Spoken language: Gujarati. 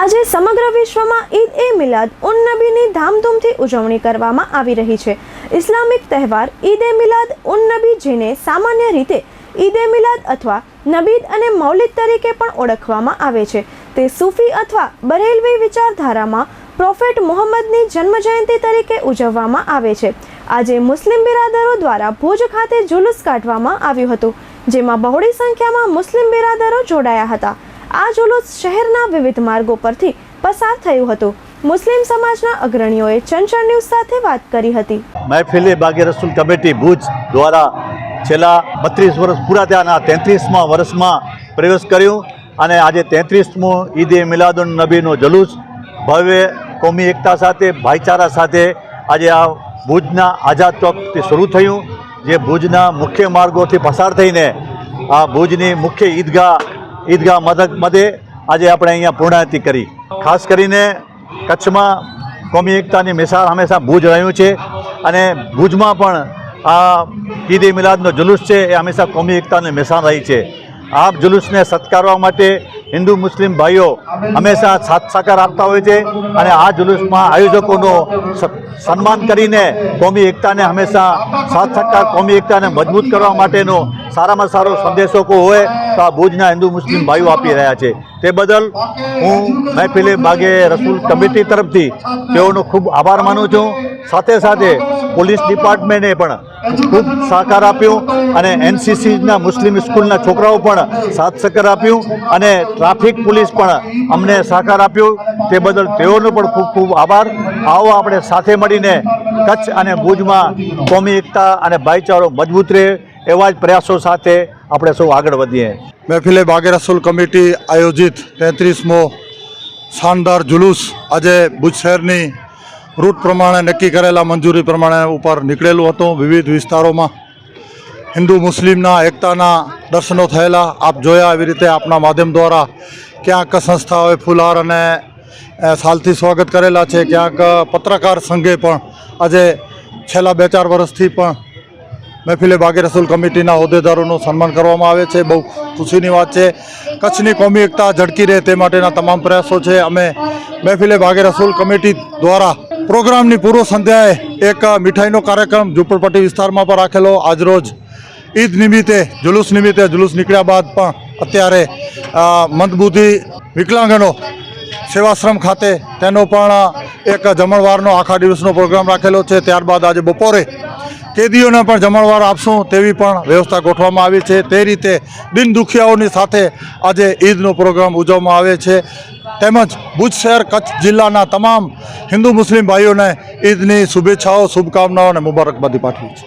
આજે સમગ્ર વિશ્વમાં ઈદ એ મિલાદ ઉન નબીની ધામધૂમથી ઉજવણી કરવામાં આવી રહી છે. ઇસ્લામિક તહેવાર ઈદ એ મિલાદ ઉન નબી જેને સામાન્ય રીતે ઈદ એ મિલાદ અથવા નબીદ અને મૌલિદ તરીકે પણ ઓળખવામાં આવે છે. તે સૂફી અથવા બરેલવી વિચારધારામાં પ્રોફેટ મોહમ્મદની જન્મજયંતિ તરીકે ઉજવવામાં આવે છે. આજે મુસ્લિમ બિરાદરો દ્વારા ભુજ ખાતે જુલુસ કાઢવામાં આવ્યું હતું, જેમાં બહોળી સંખ્યામાં મુસ્લિમ બિરાદરો જોડાયા હતા. આ જુલુસ શહેરના વિવિધ માર્ગો પરથી પસાર થયું હતું. મુસ્લિમ સમાજના અગ્રણીઓએ ચંચળ ન્યૂઝ સાથે વાત કરી હતી. મહેફિલે બાગે રસુલ કમિટી ભુજ દ્વારા છેલ્લા બત્રીસ વર્ષ પૂરા થયાના તેત્રીસમાં વર્ષમાં પ્રવેશ કર્યું અને આજે તેત્રીસમું ઈદ મિલાદુન નબીનો જલુસ ભવ્ય કોમી એકતા સાથે, ભાઈચારા સાથે આજે આ ભુજના આઝાદ ચોકથી શરૂ થયું, જે ભુજના મુખ્ય માર્ગોથી પસાર થઈને આ ભુજની મુખ્ય ઈદગાહ ઈદગાહ મદદ મદે આજે આપણે અહીંયા પૂર્ણાહતિ કરી. ખાસ કરીને કચ્છમાં કોમી એકતાની મિસાળ હંમેશા ભુજ રહ્યું છે અને ભુજમાં પણ આ ઈદ એ મિલાદનો જુલુસ છે, એ હંમેશા કોમી એકતાની મિસાળ રહી છે. આ જુલુસને સત્કારવા માટે હિન્દુ મુસ્લિમ ભાઈઓ હંમેશા સાથ સાકાર આપતા હોય છે અને આ જુલુસમાં આયોજકોનો સન્માન કરીને કોમી એકતાને હંમેશા સાથ સાકાર, કોમી એકતાને મજબૂત કરવા માટેનો સારામાં સારો સંદેશો કોઈ હોય તો આ ભુજના હિન્દુ મુસ્લિમ ભાઈઓ આપી રહ્યા છે. તે બદલ હું મહેફિલે બાગે રસૂલ કમિટી તરફથી તેઓનો ખૂબ આભાર માનું છું. સાથે સાથે પોલીસ ડિપાર્ટમેન્ટે પણ ખૂબ સહકાર આપ્યો અને એનસીસીના મુસ્લિમ સ્કૂલના છોકરાઓ પણ સાથ સહકાર આપ્યું અને ટ્રાફિક પોલીસ પણ અમને સહકાર આપ્યો. તે બદલ તેઓનો પણ ખૂબ ખૂબ આભાર. આવો આપણે સાથે મળીને કચ્છ અને ભુજમાં કોમી એકતા અને ભાઈચારો મજબૂત રહે. એવા જ પ્રયાસો સાથે આપણે સૌ આગળ વધીએ. મહેફિલે બાગે રસૂલ કમિટી આયોજિત તેત્રીસમો શાનદાર જુલુસ આજે ભુજ શહેરની રૂટ પ્રમાણે નક્કી કરેલા મંજૂરી પ્રમાણે ઉપર નીકળેલું હતું. વિવિધ વિસ્તારોમાં હિન્દુ મુસ્લિમના એકતાના દર્શનો થયેલા. આપ જોયા એવી રીતે આપના માધ્યમ દ્વારા ક્યાંક સંસ્થાઓએ ફુલહાર અને સાલથી સ્વાગત કરેલા છે. ક્યાંક પત્રકાર સંઘે પણ આજે છેલ્લા બે ચાર વર્ષથી પણ મહેફિલે બાગે રસૂલ કમિટીના હોદ્દેદારોનું સન્માન કરવામાં આવે છે. બહુ ખુશીની વાત છે. કચ્છની કોમી એકતા ઝડકી રહે તે માટેના તમામ પ્રયાસો છે. અમે મહેફિલે બાગે રસૂલ કમિટી દ્વારા પ્રોગ્રામની પૂર્વ સંધ્યાએ એક મીઠાઈનો કાર્યક્રમ ઝુંપડપટ્ટી વિસ્તારમાં પણ રાખેલો. આજરોજ ઈદ નિમિત્તે, જુલુસ નિમિત્તે, જુલુસ નીકળ્યા બાદ પણ અત્યારે મંદબુદ્ધિ વિકલાંગનો સેવાશ્રમ ખાતે તેનો પણ એક જમણવારનો આખા દિવસનો પ્રોગ્રામ રાખેલો છે. ત્યારબાદ આજે બપોરે કેદીઓને પણ જમણવાર આપશું તેવી પણ વ્યવસ્થા ગોઠવવામાં આવી છે. તે રીતે બિનદુખિયાઓની સાથે આજે ઈદનો પ્રોગ્રામ ઉજવવામાં આવે છે. તેમજ ભુજ શહેર કચ્છ જિલ્લાના તમામ હિન્દુ મુસ્લિમ ભાઈઓને ઈદની શુભેચ્છાઓ, શુભકામનાઓ અને મુબારકબાદી પાઠવી છે.